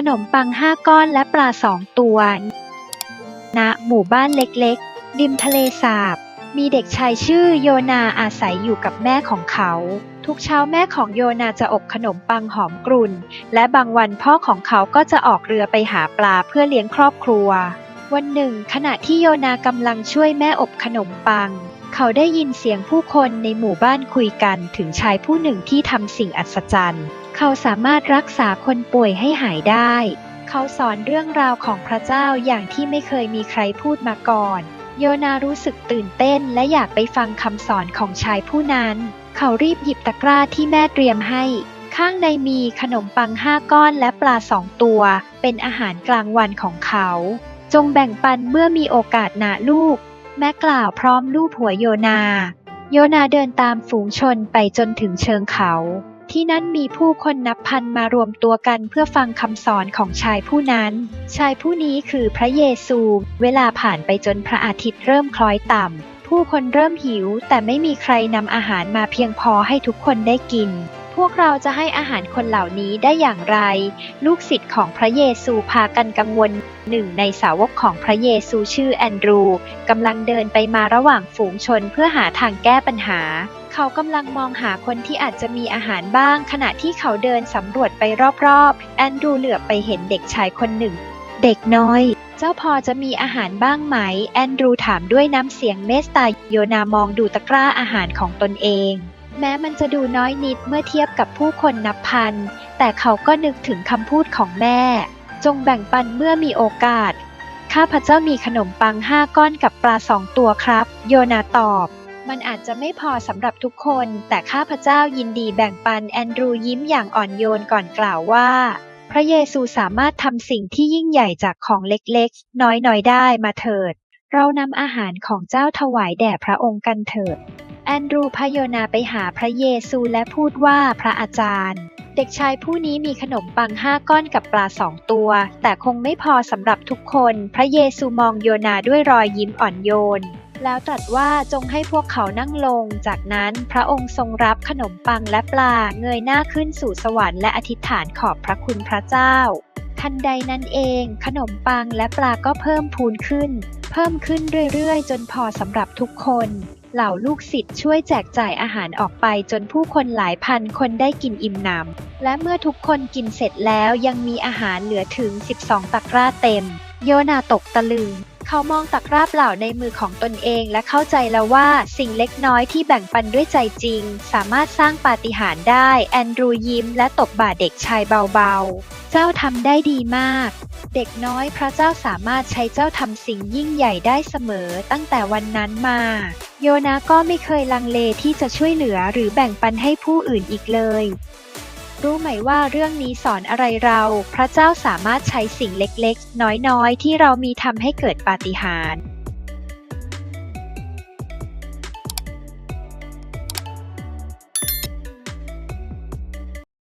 ขนมปังห้าก้อนและปลาสองตัว ณ หมู่บ้านเล็กๆ ริมทะเลสาบ มีเด็กชายชื่อโยนาอาศัยอยู่กับแม่ของเขา ทุกเช้าแม่ของโยนาจะอบขนมปังหอมกรุ่น และบางวันพ่อของเขาก็จะออกเรือไปหาปลาเพื่อเลี้ยงครอบครัว วันหนึ่ง ขณะที่โยนากำลังช่วยแม่อบขนมปังเขาได้ยินเสียงผู้คนในหมู่บ้านคุยกันถึงชายผู้หนึ่งที่ทำสิ่งอัศจรรย์ เขาสามารถรักษาคนป่วยให้หายได้ เขาสอนเรื่องราวของพระเจ้าอย่างที่ไม่เคยมีใครพูดมาก่อน โยนารู้สึกตื่นเต้นและอยากไปฟังคำสอนของชายผู้นั้น เขารีบหยิบตะกร้าที่แม่เตรียมให้ ข้างในมีขนมปังห้าก้อนและปลาสองตัว เป็นอาหารกลางวันของเขา จงแบ่งปันเมื่อมีโอกาสนะลูก แม่กล่าวพร้อมลูบหัวโยนา โยนาเดินตามฝูงชนไปจนถึงเชิงเขา ที่นั่นมีผู้คนนับพันมารวมตัวกันเพื่อฟังคำสอนของชายผู้นั้น ชายผู้นี้คือพระเยซู เวลาผ่านไปจนพระอาทิตย์เริ่มคล้อยต่ำ ผู้คนเริ่มหิว แต่ไม่มีใครนำอาหารมาเพียงพอให้ทุกคนได้กิน พวกเราจะให้อาหารคนเหล่านี้ได้อย่างไร ลูกศิษย์ของพระเยซูพากันกังวลหนึ่งในสาวกของพระเยซูชื่อแอนดรูกำลังเดินไปมาระหว่างฝูงชนเพื่อหาทางแก้ปัญหา เขากำลังมองหาคนที่อาจจะมีอาหารบ้าง ขณะที่เขาเดินสำรวจไปรอบๆ แอนดรูเหลือบไปเห็นเด็กชายคนหนึ่ง เด็กน้อย เจ้าพอจะมีอาหารบ้างไหม แอนดรูถามด้วยน้ำเสียงเมสตาโยนามองดูตะกร้าอาหารของตนเอง แม้มันจะดูน้อยนิดเมื่อเทียบกับผู้คนนับพัน แต่เขาก็นึกถึงคำพูดของแม่ จงแบ่งปันเมื่อมีโอกาส ข้าพเจ้ามีขนมปังห้าก้อนกับปลาสองตัวครับ โยนาตอบ มันอาจจะไม่พอสำหรับทุกคน แต่ข้าพเจ้ายินดีแบ่งปันแอนดรูยิ้มอย่างอ่อนโยนก่อนกล่าวว่า พระเยซูสามารถทำสิ่งที่ยิ่งใหญ่จากของเล็กๆ น้อยๆ ได้มาเถิด เรานำอาหารของเจ้าถวายแด่พระองค์กันเถิด แอนดรูพโยนาไปหาพระเยซูและพูดว่าพระอาจารย์เด็กชายผู้นี้มีขนมปังห้าก้อนกับปลาสองตัว แต่คงไม่พอสำหรับทุกคน พระเยซูมองโยนาด้วยรอยยิ้มอ่อนโยน แล้วตรัสว่าจงให้พวกเขานั่งลง จากนั้นพระองค์ทรงรับขนมปังและปลาเงยหน้าขึ้นสู่สวรรค์และอธิษฐานขอบพระคุณพระเจ้า ทันใดนั้นเอง ขนมปังและปลาก็เพิ่มพูนขึ้น เพิ่มขึ้นเรื่อยๆ จนพอสำหรับทุกคน เหล่าลูกศิษย์ช่วยแจกจ่ายอาหารออกไปจนผู้คนหลายพันคนได้กินอิ่มหนำและเมื่อทุกคนกินเสร็จแล้วยังมีอาหารเหลือถึง 12 ตะกร้าเต็ม โยนาตกตะลึง เขามองตะกร้าเปล่าในมือของตนเองและเข้าใจแล้วว่าสิ่งเล็กน้อยที่แบ่งปันด้วยใจจริง สามารถสร้างปาฏิหาริย์ได้ แอนดรูยิ้มและตบบ่าเด็กชายเบาๆ เจ้าทำได้ดีมาก เด็กน้อยพระเจ้าสามารถใช้เจ้าทำสิ่งยิ่งใหญ่ได้เสมอตั้งแต่วันนั้นมา โยนาก็ไม่เคยลังเลที่จะช่วยเหลือหรือแบ่งปันให้ผู้อื่นอีกเลย รู้ไหมว่าเรื่องนี้สอนอะไรเรา พระเจ้าสามารถใช้สิ่งเล็กๆ น้อยๆ ที่เรามีทำให้เกิดปาฏิหาริย์